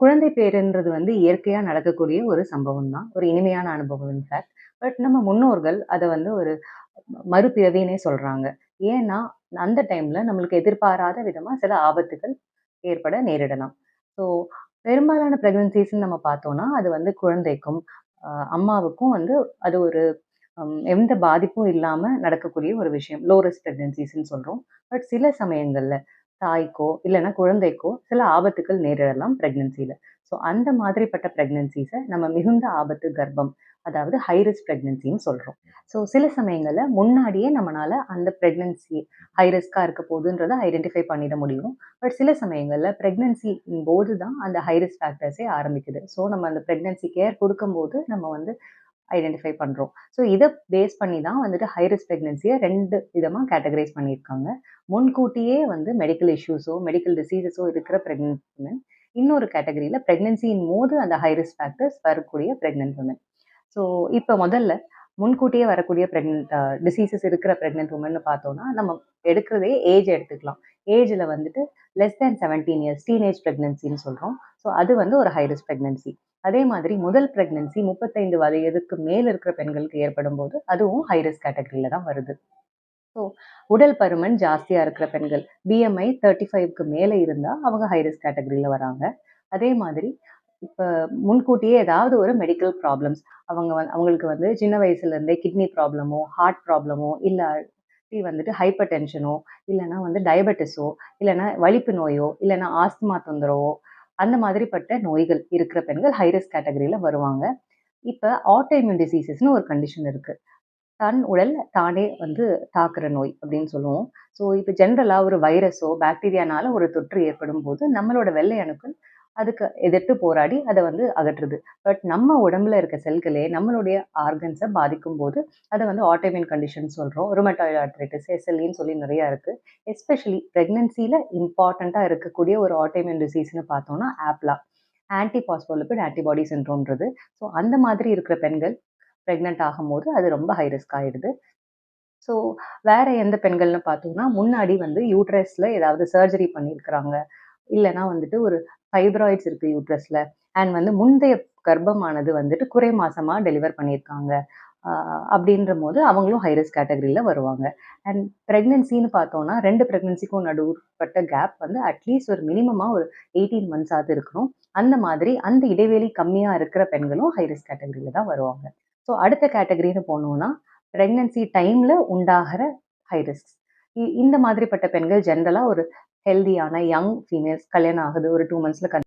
குழந்தை பேருன்றது வந்து இயற்கையாக நடக்கக்கூடிய ஒரு சம்பவம் தான். ஒரு இனிமையான அனுபவம் இன்ஃபேக்ட். பட் நம்ம முன்னோர்கள் அதை வந்து ஒரு மறுபிறவின்னே சொல்கிறாங்க ஏன்னா, அந்த டைமில் நம்மளுக்கு எதிர்பாராத விதமாக சில ஆபத்துகள் ஏற்பட நேரிடலாம். ஸோ பெரும்பாலான ப்ரெக்னன்சிஸ்ன்னு நம்ம பார்த்தோம்னா, அது வந்து குழந்தைக்கும், அம்மாவுக்கும் வந்து அது ஒரு எந்த பாதிப்பும் இல்லாமல் நடக்கக்கூடிய ஒரு விஷயம். லோ ரிஸ்க் ப்ரெக்னன்சிஸ்ன்னு சொல்கிறோம் பட் சில சமயங்களில் தாய்க்கோ, இல்லைன்னா குழந்தைக்கோ சில ஆபத்துக்கள் நேரிடலாம் பிரெக்னன்சில. ஸோ அந்த மாதிரிப்பட்ட பிரெக்னன்சிஸ நம்ம மிகுந்த ஆபத்து கர்ப்பம், அதாவது ஹைரிஸ்க் பிரெக்னன்சின்னு ஸோ சில சமயங்களில் முன்னாடியே நம்மளால் அந்த பிரெக்னன்சி ஹைரிஸ்க்காக இருக்க போதுன்றதை ஐடென்டிஃபை பண்ணிட முடியும். பட் சில சமயங்களில் பிரெக்னன்சியின் போது தான் அந்த ஹைரிஸ்க் ஃபேக்டர்ஸே ஆரம்பிக்குது. ஸோ நம்ம அந்த பிரெக்னன்சி கேர் கொடுக்கும்போது நம்ம வந்து ஐடென்டிஃபை பண்ணுறோம் ஸோ இதை பேஸ் பண்ணி தான் வந்துட்டு ஹை ரிஸ்க் ப்ரெக்னென்சியை ரெண்டு விதமாக கேட்டகரைஸ் பண்ணியிருக்காங்க. முன்கூட்டியே வந்து மெடிக்கல் இஷ்யூஸோ, மெடிக்கல் டிசீசஸோ இருக்கிற ப்ரெக்னென்ட் உமன் இன்னொரு கேட்டகரியில் ப்ரெக்னென்சியின் போது அந்த ஹை ரிஸ்க் ஃபேக்டர்ஸ் வரக்கூடிய ப்ரெக்னென்ட் உமன் ஸோ இப்போ முதல்ல முன்கூட்டியே வரக்கூடிய ப்ரெக்னென்ட் டிசீசஸ் இருக்கிற ப்ரெக்னென்ட் உமன் பார்த்தோம்னா, நம்ம எடுக்கிறதே ஏஜ் எடுத்துக்கலாம். ஏஜில் வந்துட்டு லெஸ் தேன் 17 இயர்ஸ் டீனேஜ் ப்ரெக்னென்சின்னு சொல்கிறோம் ஸோ அது வந்து ஒரு ஹை ரிஸ்க் ப்ரெக்னென்சி அதே மாதிரி முதல் பிரெக்னன்சி 35 வயதுக்கு மேல் இருக்கிற பெண்களுக்கு ஏற்படும் போது அதுவும் ஹைரிஸ்க் கேட்டகரியில தான் வருது. ஸோ உடல் பருமன் ஜாஸ்தியாக இருக்கிற பெண்கள், பிஎம்ஐ தேர்ட்டி ஃபைவ்க்கு மேலே இருந்தால் அவங்க ஹைரிஸ்க் கேட்டகரியில் வராங்க. அதே மாதிரி இப்போ முன்கூட்டியே ஏதாவது ஒரு மெடிக்கல் ப்ராப்ளம்ஸ் அவங்க வந் அவங்களுக்கு வந்து சின்ன வயசுலேருந்தே கிட்னி ப்ராப்ளமோ, ஹார்ட் ப்ராப்ளமோ, இல்லாட்டி வந்துட்டு ஹைப்பர் டென்ஷனோ, இல்லைனா வந்து டயபெட்டிஸோ, இல்லைனா வலிப்பு நோயோ, இல்லைனா ஆஸ்துமா தொந்தரவோ, அந்த மாதிரிப்பட்ட நோய்கள் இருக்கிற பெண்கள் ஹைரிஸ்க் கேட்டகரியில வருவாங்க. இப்ப ஆட்டோ டிசீசஸ்னு ஒரு கண்டிஷன் இருக்கு. தன் உடல் தானே வந்து தாக்குற நோய் அப்படின்னு சொல்லுவோம். ஸோ இப்ப ஜென்ரலாக ஒரு வைரஸோ, பாக்டீரியானால ஒரு தொற்று ஏற்படும் போது நம்மளோட வெள்ளை அணுக்கள் அதுக்கு எதிர்த்து போராடி அதை வந்து அகற்றுது. பட் நம்ம உடம்புல இருக்க செல்களே நம்மளுடைய ஆர்கன்ஸை பாதிக்கும் போது அதை வந்து ஆட்டோமின் கண்டிஷன் சொல்கிறோம் ரொமட்டாய்டு ஆர்த்ரைட்டிஸ், எஸ்எல்இன்னு சொல்லி நிறையா இருக்குது எஸ்பெஷலி ப்ரெக்னென்சியில் இம்பார்ட்டண்ட்டாக இருக்கக்கூடிய ஒரு ஆட்டோமின் டிசீஸ்னு பார்த்தோம்னா, ஆப்லா. ஆன்டி பாஸ்போலிபிட் ஆன்டிபாடி சிண்ட்ரோம்ன்றது. ஸோ அந்த மாதிரி இருக்கிற பெண்கள் ப்ரெக்னென்ட் ஆகும்போது அது ரொம்ப ஹை ரிஸ்க் ஆகிடுது ஸோ வேற எந்த பெண்கள்னு பார்த்தோம்னா, முன்னாடி வந்து யூட்ரஸில் ஏதாவது சர்ஜரி பண்ணியிருக்கிறாங்க. இல்லைனா வந்துட்டு ஒரு ஃபைப்ராய்ட்ஸ் இருக்கு யூட்ரஸ்ல. அண்ட் வந்து முந்தைய கர்ப்பமானது வந்துட்டு குறை மாசமா டெலிவர் பண்ணியிருக்காங்க. அப்படின்ற அப்படின்றபோது அவங்களும் ஹைரஸ் கேட்டகரியில் வருவாங்க. அண்ட் ப்ரெக்னென்சின்னு பார்த்தோன்னா ரெண்டு ப்ரெக்னென்சிக்கும் நடுப்பட்ட கேப் வந்து அட்லீஸ்ட் ஒரு மினிமமாக ஒரு 18 மந்த்ஸாவது இருக்கணும். அந்த மாதிரி அந்த இடைவெளி கம்மியாக இருக்கிற பெண்களும் ஹைரஸ் கேட்டகரியில் தான் வருவாங்க. ஸோ அடுத்த கேட்டகரின்னு போனோம்னா, ப்ரெக்னென்சி டைமில் உண்டாகிற ஹைரிஸ்க் இ இந்த மாதிரிப்பட்ட பெண்கள் ஜென்ரலாக ஒரு ஹெல்தியான யங் ஃபீமேல்ஸ் கல்யாணம் ஆகுது. ஒரு டூ மந்த்ஸ்ல கன்